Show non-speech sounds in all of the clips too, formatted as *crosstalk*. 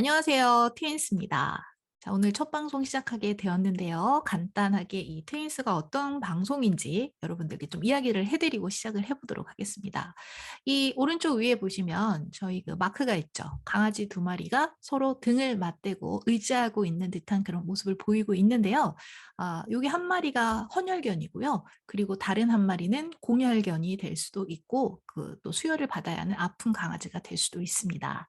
안녕하세요. 트윈스입니다. 자, 오늘 첫 방송 시작하게 되었는데요. 간단하게 이 트윈스가 어떤 방송인지 여러분들께 좀 이야기를 해드리고 시작을 해보도록 하겠습니다. 이 오른쪽 위에 보시면 저희 그 마크가 있죠. 강아지 두 마리가 서로 등을 맞대고 의지하고 있는 듯한 그런 모습을 보이고 있는데요. 아, 여기 한 마리가 헌혈견이고요. 그리고 다른 한 마리는 공혈견이 될 수도 있고 그 또 수혈을 받아야 하는 아픈 강아지가 될 수도 있습니다.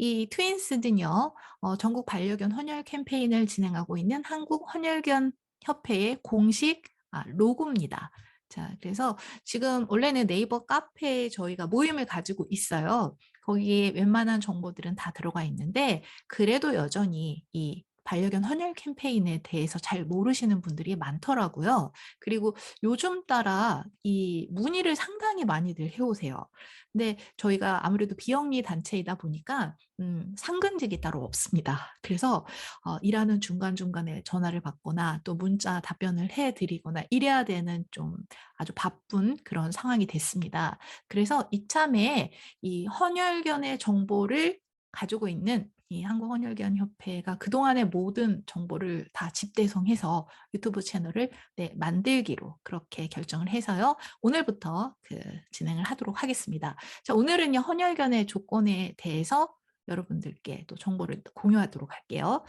이 트윈스는요. 어 전국 반려견 헌혈 캠페인을 진행하고 있는 한국 헌혈견 협회의 공식 아 로고입니다. 자 그래서 지금 원래는 네이버 카페에 저희가 모임을 가지고 있어요. 거기에 웬만한 정보들은 다 들어가 있는데 그래도 여전히 이 반려견 헌혈 캠페인에 대해서 잘 모르시는 분들이 많더라고요. 그리고 요즘 따라 이 문의를 상당히 많이들 해 오세요. 근데 저희가 아무래도 비영리 단체이다 보니까 음 상근직이 따로 없습니다. 그래서 어 일하는 중간중간에 전화를 받거나 또 문자 답변을 해 드리거나 이래야 되는 좀 아주 바쁜 그런 상황이 됐습니다. 그래서 이참에 이 헌혈견의 정보를 가지고 있는 이 한국헌혈견협회가 그동안의 모든 정보를 다 집대성해서 유튜브 채널을 네, 만들기로 그렇게 결정을 해서요. 오늘부터 그 진행을 하도록 하겠습니다. 자, 오늘은요, 헌혈견의 조건에 대해서 여러분들께 또 정보를 공유하도록 할게요.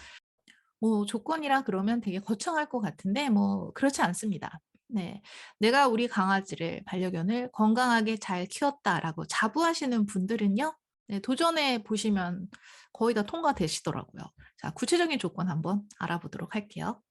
뭐 조건이라 그러면 되게 거창할 것 같은데 뭐 그렇지 않습니다. 네. 내가 우리 강아지를 반려견을 건강하게 잘 키웠다라고 자부하시는 분들은요. 네, 도전해 보시면 거의 다 통과되시더라고요. 자, 구체적인 조건 한번 알아보도록 할게요.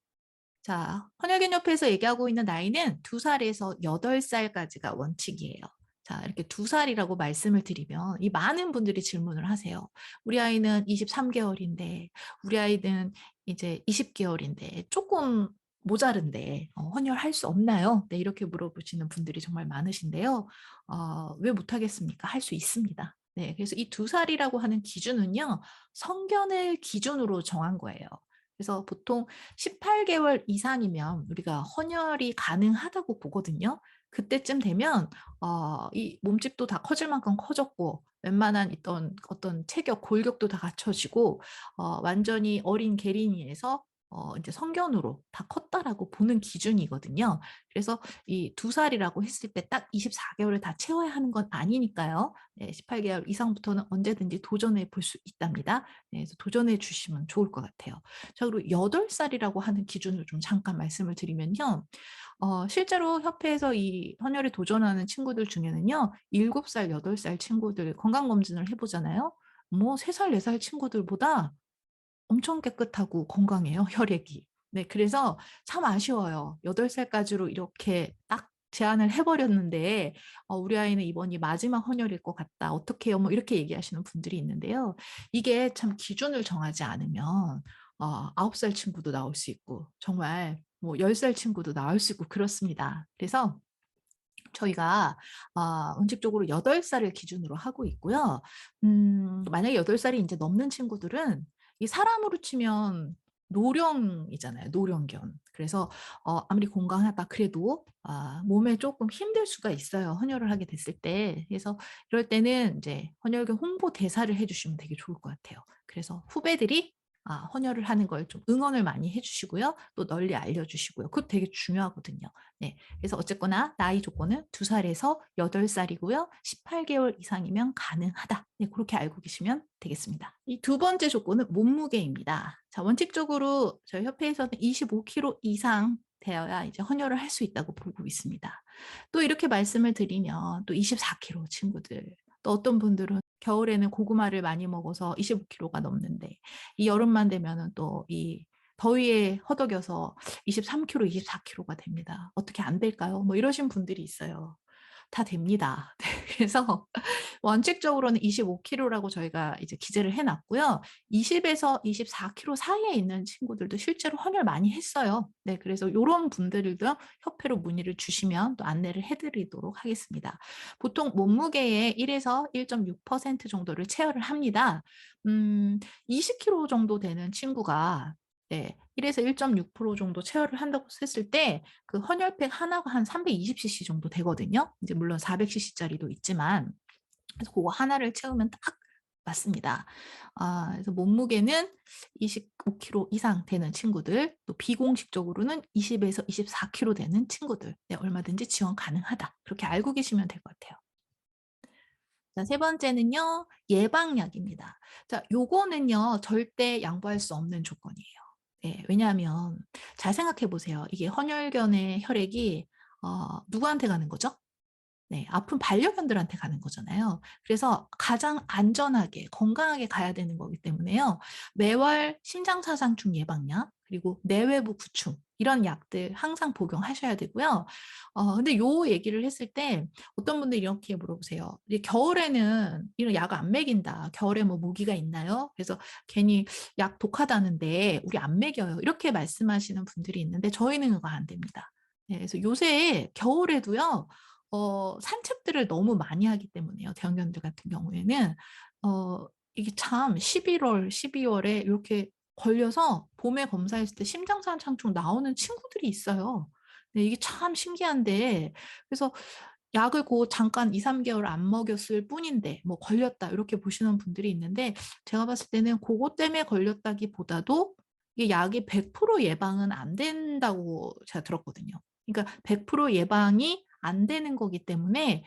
자, 헌혈견협회에서 얘기하고 있는 나이는 2살에서 8살까지가 원칙이에요. 자, 이렇게 2살이라고 말씀을 드리면 이 많은 분들이 질문을 하세요. 우리 아이는 23개월인데 우리 아이는 이제 20개월인데 조금 모자른데 어, 헌혈할 수 없나요? 네, 이렇게 물어보시는 분들이 정말 많으신데요. 어, 왜 못하겠습니까? 할 수 있습니다. 네, 그래서 이 두 살이라고 하는 기준은요. 성견을 기준으로 정한 거예요. 그래서 보통 18개월 이상이면 우리가 헌혈이 가능하다고 보거든요. 그때쯤 되면 어, 이 몸집도 다 커질 만큼 커졌고 웬만한 있던 어떤 체격, 골격도 다 갖춰지고 어, 완전히 어린 계린이에서 어 인제 성견으로 다 컸다라고 보는 기준이거든요. 그래서 이 두 살이라고 했을 때 딱 24 개월을 다 채워야 하는 건 아니니까요. 네 18 개월 이상부터는 언제든지 도전해 볼 수 있답니다. 네 그래서 도전해 주시면 좋을 것 같아요. 자 그리고 8 살이라고 하는 기준을 좀 잠깐 말씀을 드리면요. 어 실제로 협회에서 이 헌혈에 도전하는 친구들 중에는요. 7 살, 8살 친구들 건강검진을 해 보잖아요. 뭐 3 살, 4살 친구들보다 엄청 깨끗하고 건강해요, *laughs* 혈액이. 네 그래서 참 아쉬워요. 8 살까지로 이렇게 딱 제한을 해 버렸는데 어 "우리 아이는 이번이 마지막 헌혈일 것 같다. 어떡해요?" 뭐 이렇게 얘기하시는 분들이 있는데요. 이게 참 기준을 정하지 않으면 어 9살 친구도 나올 수 있고 정말 뭐 10살 친구도 나올 수 있고 그렇습니다. 그래서 저희가 아 원칙적으로 8 살을 기준으로 하고 있고요. 음 만약에 8 살이 인제 넘는 친구들은 이 사람으로 치면 노령이잖아요, 노령견. 그래서 어 아무리 건강하다 그래도 아 몸에 쪼끔 힘들 수가 있어요, 헌혈을 하게 됐을 때. 그래서 이럴 때는 인제 헌혈견 홍보 대사를 해 주시면 되게 좋을 것 같아요. 그래서 후배들이 아 헌혈을 하는 걸 좀 응원을 많이 해 주시고요. 또 널리 알려 주시고요. 그것도 되게 중요하거든요. 네. 그래서 어쨌거나 나이 조건은 2 살에서 8 살이고요. 18 개월 이상이면 가능하다. 네 고렇게 알고 계시면 되겠습니다. 이 두 번째 조건은 몸무게입니다. 자 원칙적으로 저희 협회에서는 25 킬로 이상 되어야 이제 헌혈을 할 수 있다고 보고 있습니다. 또 이렇게 말씀을 드리면 또 24 킬로 친구들 또 어떤 분들은 겨울에는 고구마를 많이 먹어서 25 킬로가 넘는데 이 여름만 되면은 또 이 더위에 허덕여서 23 킬로, 24 킬로가 됩니다. "어떻게 안 될까요?" 뭐 이러신 분들이 있어요. 다 됩니다. 네 *laughs* 그래서 원칙적으로는 25 킬로라고 저희가 이제 기재를 해 놨고요. 20 에서 24 킬로 사이에 있는 친구들도 실제로 헌혈 많이 했어요. 네 그래서 요런 분들도 협회로 문의를 주시면 또 안내를 해 드리도록 하겠습니다. 보통 몸무게의 1 에서 1.6% 정도를 체열을 합니다. 음 20 킬로 정도 되는 친구가 네. 1 에서 1.6% 정도 체열을 한다고 했을 때 그 헌혈팩 하나가 한 320 cc 정도 되거든요. 이제 물론 400 cc 짜리도 있지만 그래서 고거 하나를 채우면 딱 맞습니다. 아 그래서 몸무게는 25 킬로 이상 되는 친구들 또 비공식적으로는 20 에서 24 킬로 되는 친구들 네 얼마든지 지원 가능하다. 그렇게 알고 계시면 될 것 같아요. 자, 세 번째는요. 예방약입니다. 자, 요거는요. 절대 양보할 수 없는 조건이에요. 예. 왜냐하면 잘 생각해 보세요. 이게 헌혈견의 혈액이 어 누구한테 가는 거죠? 네. 아픈 반려견들한테 가는 거잖아요. 그래서 가장 안전하게 건강하게 가야 되는 거기 때문에요. 매월 심장사상충 예방약 그리고 내외부 구충 이런 약들 항상 복용하셔야 되고요. 어 근데 요 얘기를 했을 때 어떤 분들이 이렇게 물어보세요. "겨울에는 이런 약 안 먹인다. 겨울에 뭐 모기가 있나요? 그래서 괜히 약 독하다는데 우리 안 먹여요." 이렇게 말씀하시는 분들이 있는데 저희는 그거 안 됩니다. 네. 그래서 요새 겨울에도요. 어 산책들을 너무 많이 하기 때문에요. 대형견들 같은 경우에는 어 이게 참 11 월, 12 월에 요렇게 걸려서 봄에 검사했을 때 심장사상충 나오는 친구들이 있어요. 네 이게 참 신기한데 그래서 약을 고 잠깐 2-3 개월 안 먹였을 뿐인데 뭐 걸렸다 요렇게 보시는 분들이 있는데 제가 봤을 때는 고것 때문에 걸렸다기보다도 이게 약이 100% 예방은 안 된다고 제가 들었거든요. 그러니까 100% 예방이 안 되는 거기 때문에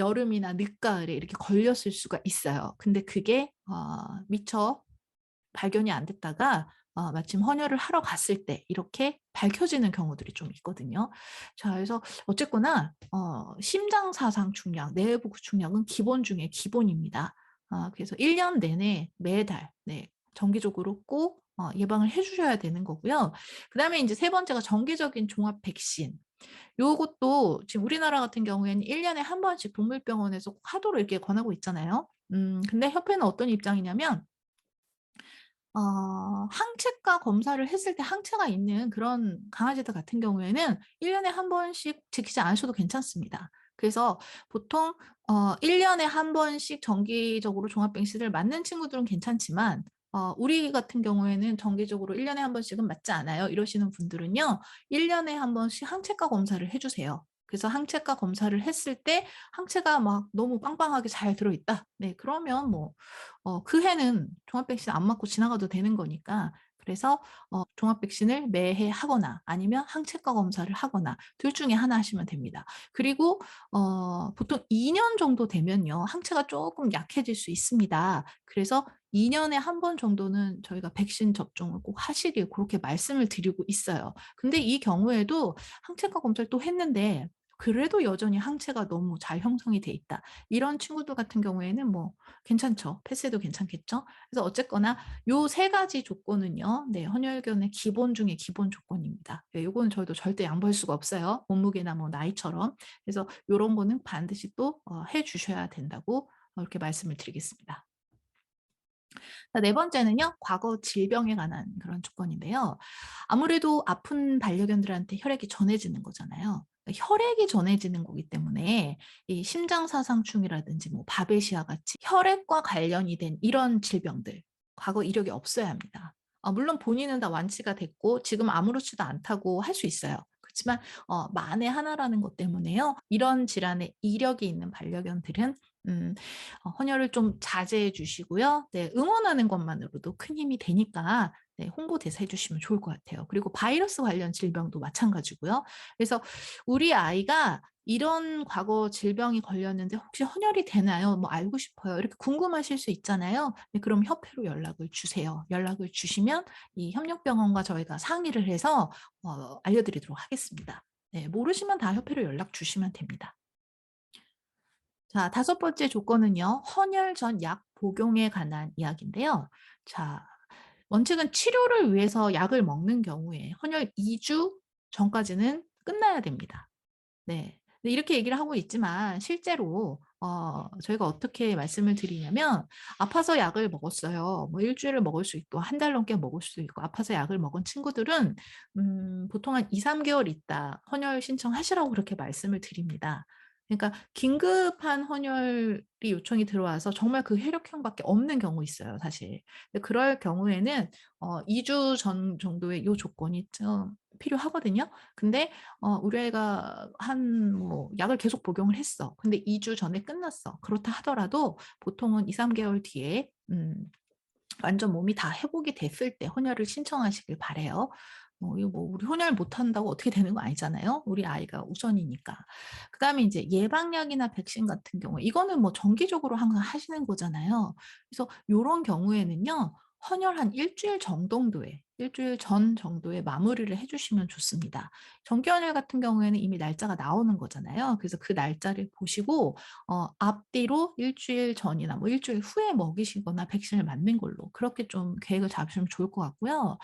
여름이나 늦가을에 이렇게 걸렸을 수가 있어요. 근데 그게 어 미처 발견이 안 됐다가 어 마침 헌혈을 하러 갔을 때 이렇게 밝혀지는 경우들이 좀 있거든요. 자 그래서 어쨌거나 어 심장사상 충약, 내외부 구충약은 기본 중에 기본입니다. 아 그래서 1년 내내 매달 네 정기적으로 꼭 어 예방을 해 주셔야 되는 거고요. 그 다음에 인제 세 번째가 정기적인 종합 백신. 요것도 지금 우리나라 같은 경우에는 1 년에 1 번씩 동물병원에서 꼭 하도록 이렇게 권하고 있잖아요. 음 근데 협회는 어떤 입장이냐면 어 항체가 검사를 했을 때 항체가 있는 그런 강아지들 같은 경우에는 1 년에 1 번씩 지키지 않으셔도 괜찮습니다. 그래서 보통 어 1 년에 1 번씩 정기적으로 종합 백신을 맞는 친구들은 괜찮지만 어 우리 같은 경우에는 "정기적으로 1 년에 1 번씩은 맞지 않아요." 이러시는 분들은요. 1 년에 1 번씩 항체가 검사를 해 주세요. 그래서 항체가 검사를 했을 때 항체가 막 너무 빵빵하게 잘 들어 있다. 네 그러면 뭐 어 그 해는 종합 백신 안 맞고 지나가도 되는 거니까 그래서 어 종합 백신을 매해 하거나 아니면 항체가 검사를 하거나 둘 중에 하나 하시면 됩니다. 그리고 어 보통 2년 정도 되면요. 항체가 쪼끔 약해질 수 있습니다. 그래서 2 년에 1번 정도는 저희가 백신 접종을 꼭 하시길 고렇게 말씀을 드리고 있어요. 근데 이 경우에도 항체가 검사를 또 했는데 그래도 여전히 항체가 너무 잘 형성이 돼 있다. 이런 친구들 같은 경우에는 뭐 괜찮죠. 패스해도 괜찮겠죠. 그래서 어쨌거나 요3 가지 조건은요. 네 헌혈견의 기본 중에 기본 조건입니다. 예 요거는 저희도 절대 양보할 수가 없어요. 몸무게나 뭐 나이처럼. 그래서 요런 거는 반드시 또 어 해 주셔야 된다고 어 이렇게 말씀을 드리겠습니다. 자네 번째는요. 과거 질병에 관한 그런 조건인데요. 아무래도 아픈 반려견들한테 혈액이 전해지는 거잖아요. 혈액이 전해지는 거기 때문에 이 심장사상충이라든지 뭐 바베시아 같이 혈액과 관련이 된 이런 질병들 과거 이력이 없어야 합니다. 아 물론 본인은 다 완치가 됐고 지금 아무렇지도 않다고 할 수 있어요. 그렇지만 어 만에 하나라는 것 때문에요. 이런 질환에 이력이 있는 반려견들은 음어 헌혈을 좀 자제해 주시고요. 네 응원하는 것만으로도 큰 힘이 되니까 네 홍보 대사 해 주시면 좋을 것 같아요. 그리고 바이러스 관련 질병도 마찬가지고요. 그래서 "우리 아이가 이런 과거 질병이 걸렸는데 혹시 헌혈이 되나요? 뭐 알고 싶어요." 이렇게 궁금하실 수 있잖아요. 네 그럼 협회로 연락을 주세요. 연락을 주시면 이 협력병원과 저희가 상의를 해서 어 알려 드리도록 하겠습니다. 네 모르시면 다 협회로 연락 주시면 됩니다. 자5 번째 조건은요. 헌혈 전 약 복용에 관한 이야기인데요. 자 원칙은 치료를 위해서 약을 먹는 경우에 헌혈 2주 전까지는 끝나야 됩니다. 네. 네 이렇게 얘기를 하고 있지만 실제로 어 저희가 어떻게 말씀을 드리냐면 아파서 약을 먹었어요. 뭐1 주일을 먹을 수 있고 1달 넘게 먹을 수도 있고 아파서 약을 먹은 친구들은 음 보통 한 2-3 개월 있다 헌혈 신청하시라고 그렇게 말씀을 드립니다. 그러니까 긴급한 헌혈이 요청이 들어와서 정말 그 혈액형밖에 없는 경우 있어요 사실. 근데 그럴 경우에는 어 2주 전 정도의 요 조건이 좀 필요하거든요. 근데 어 우리 애가 한 뭐 약을 계속 복용을 했어. 근데 2주 전에 끝났어. 그렇다 하더라도 보통은 2-3 개월 뒤에 음 완전 몸이 다 회복이 됐을 때 헌혈을 신청하시길 바라요. 뭐 이거 뭐 우리 혼혈 못한다고 어떻게 되는 거 아니잖아요. 우리 아이가 우선이니까. 그 다음에 인제 예방약이나 백신 같은 경우에 이거는 뭐 정기적으로 항상 하시는 거잖아요. 그래서 요런 경우에는요. 헌혈 한1 주일 전 정도에 1 주일 전 정도에 마무리를 해 주시면 좋습니다. 정기 헌혈 같은 경우에는 이미 날짜가 나오는 거잖아요. 그래서 그 날짜를 보시고 어 앞뒤로 1 주일 전이나 뭐1 주일 후에 먹이시거나 백신을 맞는 걸로 그렇게 좀 계획을 잡으시면 좋을 것 같고요.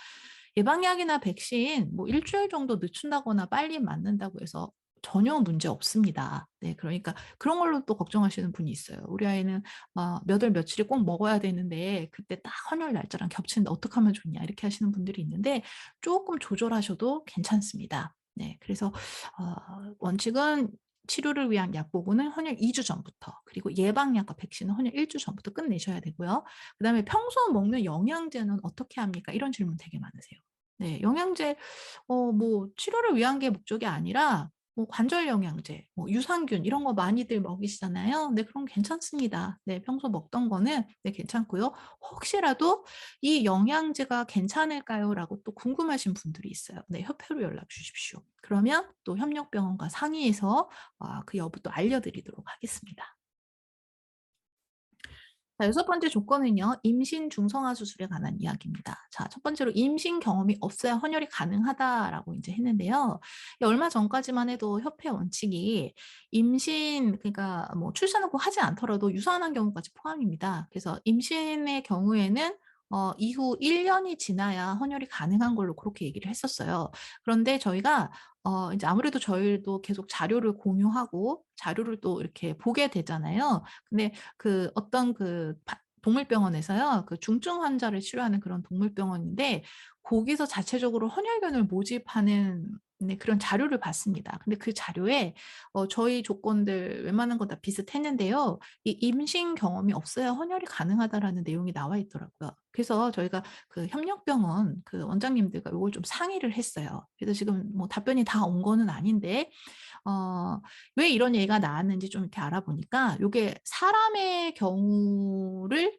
예방약이나 백신 뭐1 주일 정도 늦춘다거나 빨리 맞는다고 해서 전혀 문제 없습니다. 네 그러니까 그런 걸로 또 걱정하시는 분이 있어요. "우리 아이는 막몇월 며칠에 꼭 먹어야 되는데 그때 딱 헌혈 날짜랑 겹치는데 어떡하면 좋냐." 이렇게 하시는 분들이 있는데 쪼끔 조절하셔도 괜찮습니다. 네 그래서 어 원칙은 치료를 위한 약 보고는 헌혈 2주 전부터 그리고 예방약과 백신은 헌혈 1주 전부터 끝내셔야 되고요. 그 다음에 "평소 먹는 영양제는 어떻게 합니까?" 이런 질문 되게 많으세요. 네 영양제 어 뭐 치료를 위한 게 목적이 아니라 뭐 관절 영양제, 뭐 유산균 이런 거 많이들 먹이시잖아요. 네 그럼 괜찮습니다. 네 평소 먹던 거는 네 괜찮고요. 혹시라도 "이 영양제가 괜찮을까요?"라고 또 궁금하신 분들이 있어요. 네 협회로 연락 주십시오. 그러면 또 협력병원과 상의해서 아그 여부 또 알려드리도록 하겠습니다. 자6 번째 조건은요. 임신 중성화 수술에 관한 이야기입니다. 자 첫 번째로 "임신 경험이 없어야 헌혈이 가능하다."라고 인제 했는데요. 이 얼마 전까지만 해도 협회 원칙이 임신 그러니까 뭐 출산을 꼭 하지 않더라도 유산한 경우까지 포함입니다. 그래서 임신의 경우에는 어 이후 1 년이 지나야 헌혈이 가능한 걸로 고렇게 얘기를 했었어요. 그런데 저희가 어 인제 아무래도 저희도 계속 자료를 공유하고 자료를 또 이렇게 보게 되잖아요. 근데 그 어떤 그파 동물병원에서요. 그 중증 환자를 치료하는 그런 동물병원인데 거기서 자체적으로 헌혈견을 모집하는 네 그런 자료를 봤습니다. 근데 그 자료에 어 저희 조건들 웬만한 건 다 비슷했는데요. 이 "임신 경험이 없어야 헌혈이 가능하다."라는 내용이 나와 있더라고요. 그래서 저희가 그 협력병원 그 원장님들과 요걸 좀 상의를 했어요. 그래서 지금 뭐 답변이 다 온 거는 아닌데 어 왜 이런 얘기가 나왔는지 좀 이렇게 알아보니까 요게 사람의 경우를 예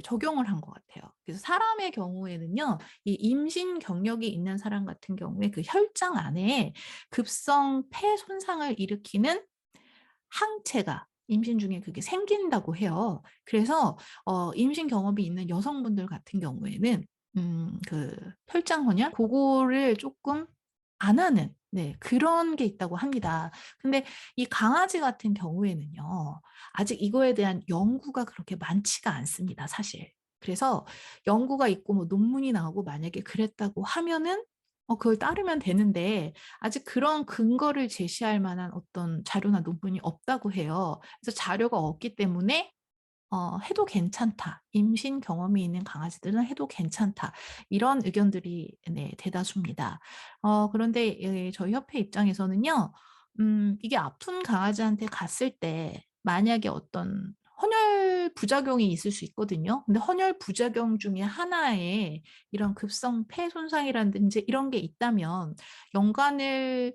적용을 한 것 같아요. 그래서 사람의 경우에는요. 이 임신 경력이 있는 사람 같은 경우에 그 혈장 안에 급성 폐 손상을 일으키는 항체가 임신 중에 그게 생긴다고 해요. 그래서 어 임신 경험이 있는 여성분들 같은 경우에는 음 그 혈장 헌혈 고거를 쪼끔 안 하는 네 그런 게 있다고 합니다. 근데 이 강아지 같은 경우에는요. 아직 이거에 대한 연구가 그렇게 많지가 않습니다 사실. 그래서 연구가 있고 뭐 논문이 나오고 만약에 그랬다고 하면은 어 그걸 따르면 되는데 아직 그런 근거를 제시할 만한 어떤 자료나 논문이 없다고 해요. 그래서 자료가 없기 때문에 어 "해도 괜찮다. 임신 경험이 있는 강아지들은 해도 괜찮다." 이런 의견들이 네 대다수입니다. 어 그런데 예 저희 협회 입장에서는요. 음 이게 아픈 강아지한테 갔을 때 만약에 어떤 헌혈 부작용이 있을 수 있거든요. 근데 헌혈 부작용 중에 하나에 이런 급성 폐 손상이라든지 이런 게 있다면 연관을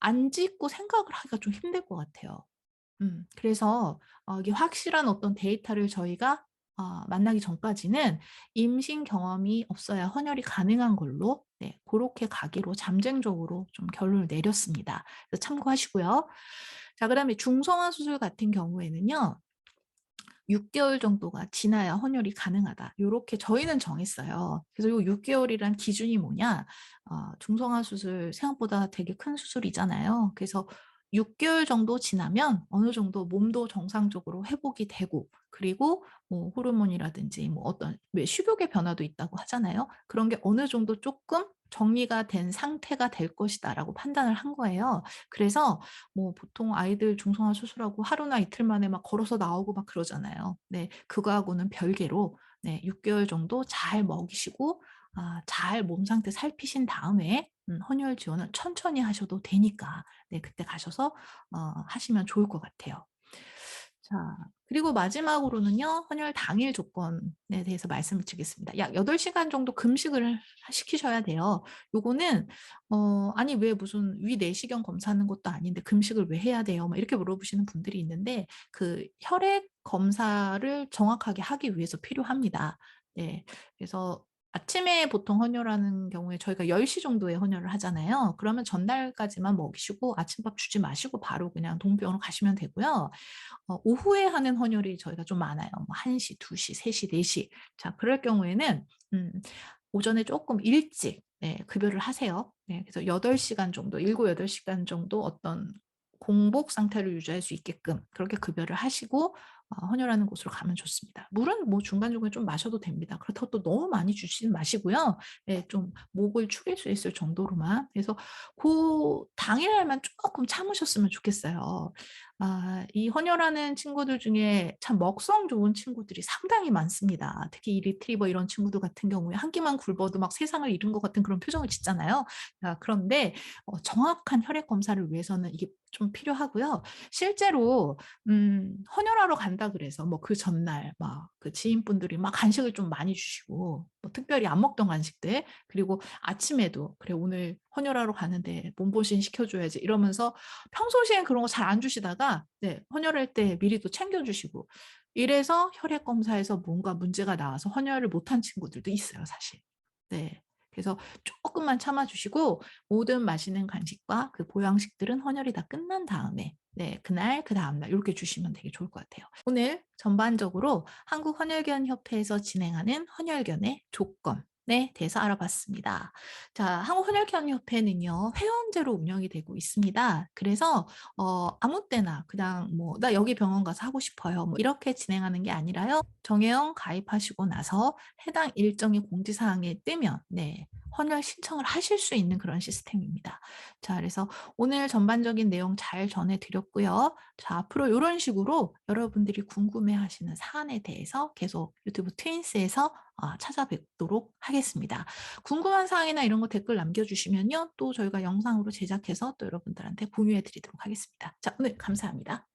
안 짓고 생각을 하기가 좀 힘들 것 같아요. 음 그래서 어 이게 확실한 어떤 데이터를 저희가 어 만나기 전까지는 임신 경험이 없어야 헌혈이 가능한 걸로 네 고렇게 가기로 잠정적으로 좀 결론을 내렸습니다. 참고하시고요. 자 그다음에 중성화 수술 같은 경우에는요. "6 개월 정도가 지나야 헌혈이 가능하다." 요렇게 저희는 정했어요. 그래서 요6 개월이란 기준이 뭐냐 어 중성화 수술 생각보다 되게 큰 수술이잖아요. 그래서 6 개월 정도 지나면 어느 정도 몸도 정상적으로 회복이 되고 그리고 뭐 호르몬이라든지 뭐 어떤 왜 "식욕의 변화도 있다."고 하잖아요. 그런 게 어느 정도 쪼끔 정리가 된 상태가 될 것이다라고 판단을 한 거예요. 그래서 뭐 보통 아이들 중성화 수술하고 하루나 이틀 만에 막 걸어서 나오고 막 그러잖아요. 네 그거하고는 별개로 네 6 개월 정도 잘 먹이시고 아 잘 몸 상태 살피신 다음에 음 헌혈 지원을 천천히 하셔도 되니까 네 그때 가셔서 어 하시면 좋을 것 같아요. 자 그리고 마지막으로는요. 헌혈 당일 조건에 대해서 말씀을 드리겠습니다. 약 8 시간 정도 금식을 하 시키셔야 돼요. 요거는 어 "아니 왜 무슨 위 내시경 검사하는 것도 아닌데 금식을 왜 해야 돼요?" 막 이렇게 물어보시는 분들이 있는데 그 혈액 검사를 정확하게 하기 위해서 필요합니다. 네. 그래서 아침에 보통 헌혈하는 경우에 저희가 10시 정도에 헌혈을 하잖아요. 그러면 전날까지만 먹이시고 아침밥 주지 마시고 바로 그냥 동병원으로 가시면 되고요. 어 오후에 하는 헌혈이 저희가 좀 많아요. 뭐 1 시, 2 시, 3 시, 4 시. 자 그럴 경우에는 음 오전에 쪼끔 일찍 네 급여를 하세요. 네 그래서 8 시간 정도 7-8 시간 정도 어떤 공복 상태를 유지할 수 있게끔 그렇게 급여를 하시고 어 헌혈하는 곳으로 가면 좋습니다. 물은 뭐 중간중간에 좀 마셔도 됩니다. 그렇다고 또 너무 많이 주지는 마시고요. 예좀 목을 축일 수 있을 정도로만. 그래서 고 당일날만 쪼끔 참으셨으면 좋겠어요. 아 이 헌혈하는 친구들 중에 참 먹성 좋은 친구들이 상당히 많습니다. 특히 이 리트리버 이런 친구들 같은 경우에 한 끼만 굶어도 막 세상을 잃은 것 같은 그런 표정을 짓잖아요. 아 그런데 어 정확한 혈액 검사를 위해서는 이게 좀 필요하고요. 실제로 음 헌혈하러 간다 그래서 뭐 그 전날 막 그 지인분들이 막 간식을 좀 많이 주시고 뭐 특별히 안 먹던 간식들 그리고 아침에도 '그래 오늘 헌혈하러 가는데 몸보신 시켜 줘야지.' 이러면서 평소시엔 그런 거 잘 안 주시다가 네 헌혈할 때 미리 또 챙겨 주시고 이래서 혈액 검사에서 뭔가 문제가 나와서 헌혈을 못한 친구들도 있어요 사실. 네. 그래서 쪼끔만 참아 주시고 모든 맛있는 간식과 그 보양식들은 헌혈이 다 끝난 다음에 네 그날 그 다음 날 요렇게 주시면 되게 좋을 것 같아요. 오늘 전반적으로 한국헌혈견 협회에서 진행하는 헌혈견의 조건 에 대해서 알아봤습니다. 자 한국헌혈견 협회는요 회원제로 운영이 되고 있습니다. 그래서 어 아무 때나 그냥 뭐 "나 여기 병원 가서 하고 싶어요." 뭐 이렇게 진행하는 게 아니라요. 정회원 가입하시고 나서 해당 일정이 공지사항에 뜨면 네 헌혈 신청을 하실 수 있는 그런 시스템입니다. 자 그래서 오늘 전반적인 내용 잘 전해 드렸고요. 자 앞으로 요런 식으로 여러분들이 궁금해하시는 사안에 대해서 계속 유튜브 트윈스에서 아 찾아뵙도록 하겠습니다. 궁금한 사항이나 이런 거 댓글 남겨주시면요. 또 저희가 영상으로 제작해서 또 여러분들한테 공유해 드리도록 하겠습니다. 자 오늘 감사합니다.